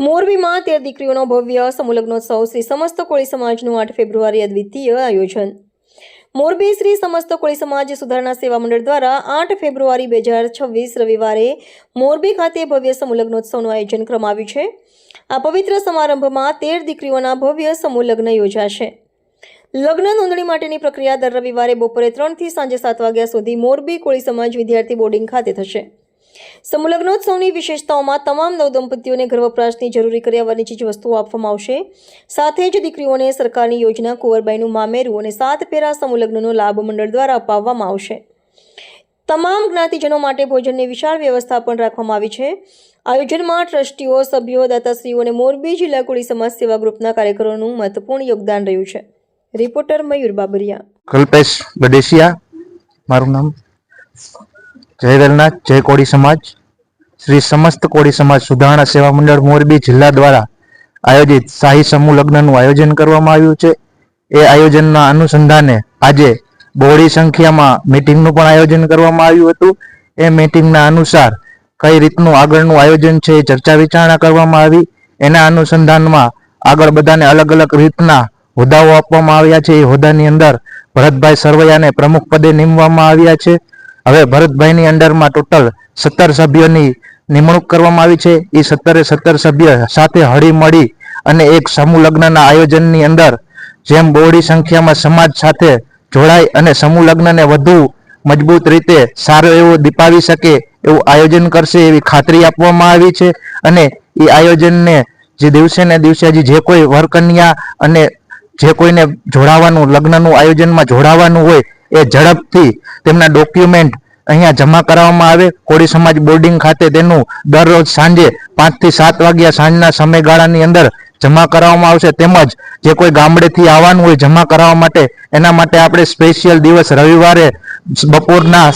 મોરબીમાં તેર દીકરીઓનો ભવ્ય સમૂહલગ્નોત્સવ શ્રી સમસ્ત કોળી સમાજનું આઠ ફેબ્રુઆરી અદ્વિતીય આયોજન. મોરબી શ્રી સમસ્ત કોળી સમાજ સુધારણા સેવા મંડળ દ્વારા આઠ ફેબ્રુઆરી બે હજાર છવ્વીસ રવિવારે મોરબી ખાતે ભવ્ય સમૂહલગ્નોત્સવનું આયોજન કરવામાં છે. આ પવિત્ર સમારંભમાં તેર દીકરીઓના ભવ્ય સમૂહ લગ્ન યોજાશે. લગ્ન નોંધણી માટેની પ્રક્રિયા દર રવિવારે બપોરે ત્રણથી સાંજે સાત વાગ્યા સુધી મોરબી કોળી સમાજ વિદ્યાર્થી બોર્ડિંગ ખાતે થશે. સમૂહલગ્નોત્સવની વિશેષતાઓમાં તમામ નવદંપતીઓને ઘર વપરાશની જરૂરી કર્યાવરની ચીજ વસ્તુઓ આપવામાં આવશે. સાથે જ દીકરીઓને સરકારની યોજના કુંવરબાઈનું મામેરું અને સાત પેરા સમૂહલગ્નનો લાભ મંડળ દ્વારા અપાવવામાં આવશે. તમામ જ્ઞાતિજનો માટે ભોજનની વિશાળ વ્યવસ્થા પણ રાખવામાં આવી છે. આયોજનમાં ટ્રસ્ટીઓ, સભ્યો, દાતાશ્રીઓ અને મોરબી જિલ્લા કોળી સમાજ સેવા ગ્રુપના કાર્યકરોનું મહત્વપૂર્ણ યોગદાન રહ્યું છે. રિપોર્ટર મયુર બાબરિયા. કલ્પેશ ગડેસિયા મારું નામ. જય વેલનાથ જય કોળી સમાજ. શ્રી સમસ્ત કોળી સમાજ સુધારણા સેવા મંડળ મોરબી જિલ્લા દ્વારા આયોજિત શાહી સમૂહ લગ્નનું આયોજન કરવામાં આવ્યું છે. એ આયોજનના અનુસંધાને આજે બહોળી સંખ્યામાં મીટિંગનું પણ આયોજન કરવામાં આવ્યું હતું. એ મીટિંગના અનુસાર કઈ રીતનું આગળનું આયોજન છે એ ચર્ચા વિચારણા કરવામાં આવી. એના અનુસંધાનમાં આગળ બધાને અલગ અલગ રીતના હોદ્દાઓ આપવામાં આવ્યા છે. એ હોદ્દાની અંદર ભરતભાઈ સરવૈયાને પ્રમુખ પદે નીમવામાં આવ્યા છે. હવે ભરતભાઈની અંડરમાં ટોટલ સત્તર સભ્યોની નિમણૂક કરવામાં આવી છે. એ સત્તરે સત્તર સભ્ય સાથે હળી મળી અને એક સમૂહ લગ્નના આયોજનની અંદર જેમ બહોળી સંખ્યામાં સમાજ સાથે જોડાય અને સમૂહ લગ્નને વધુ મજબૂત રીતે સારો એવો દીપાવી શકે એવું આયોજન કરશે એવી ખાતરી આપવામાં આવી છે. અને એ આયોજનને જે દિવસે ને દિવસે હજી જે કોઈ વરકન્યા અને જે કોઈને જોડાવાનું, લગ્નનું આયોજનમાં જોડાવાનું હોય એ ઝડપથી તેમના ડોક્યુમેન્ટ અહીંયા જમા કરાવવામાં આવે. કોળી સમાજ બોર્ડિંગ ખાતે તેનું દરરોજ સાંજે પાંચથી સાત વાગ્યા સાંજના સમયગાળાની અંદર જમા કરાવવામાં આવશે. તેમજ જે કોઈ ગામડેથી આવવાનું હોય જમા કરાવવા માટે, એના માટે આપણે સ્પેશિયલ દિવસ રવિવારે બપોરના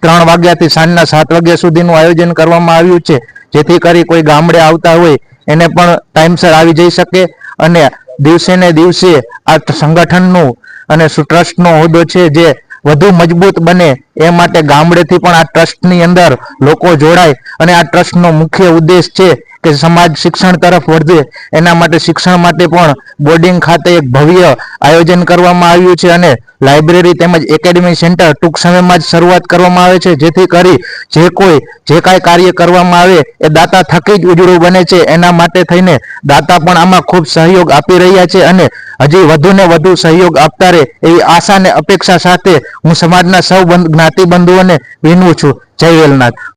ત્રણ વાગ્યાથી સાંજના સાત વાગ્યા સુધીનું આયોજન કરવામાં આવ્યું છે. જેથી કરી કોઈ ગામડે આવતા હોય, એને પણ ટાઈમસર આવી જઈ શકે અને દિવસે ને દિવસે આ સંગઠનનું અને ટ્રસ્ટનો હોદ્દો છે જે વધુ મજબૂત બને એ માટે ગામડેથી પણ આ ટ્રસ્ટની અંદર લોકો જોડાય. અને આ ટ્રસ્ટનો મુખ્ય ઉદ્દેશ છે કે સમાજ શિક્ષણ તરફ વધે, એના માટે શિક્ષણ માટે પણ બોર્ડિંગ ખાતે એક ભવ્ય આયોજન કરવામાં આવ્યું છે અને લાઇબ્રેરી તેમજ એકેડેમી સેન્ટર ટૂંક સમયમાં જ શરૂઆત કરવામાં આવે છે. જેથી કરી જે કોઈ, જે કાંઈ કાર્ય કરવામાં આવે, એ દાતા થકી જ ઉજળું બને છે. એના માટે થઈને દાતા પણ આમાં ખૂબ સહયોગ આપી રહ્યા છે અને હજી વધુ ને વધુ સહયોગ આપતા રહે એવી આશા અને અપેક્ષા સાથે હું સમાજના સૌ જ્ઞાતિબંધુઓને જ્ઞાતિ બંધુઓને વિનવું છું. જય વેલનાથ.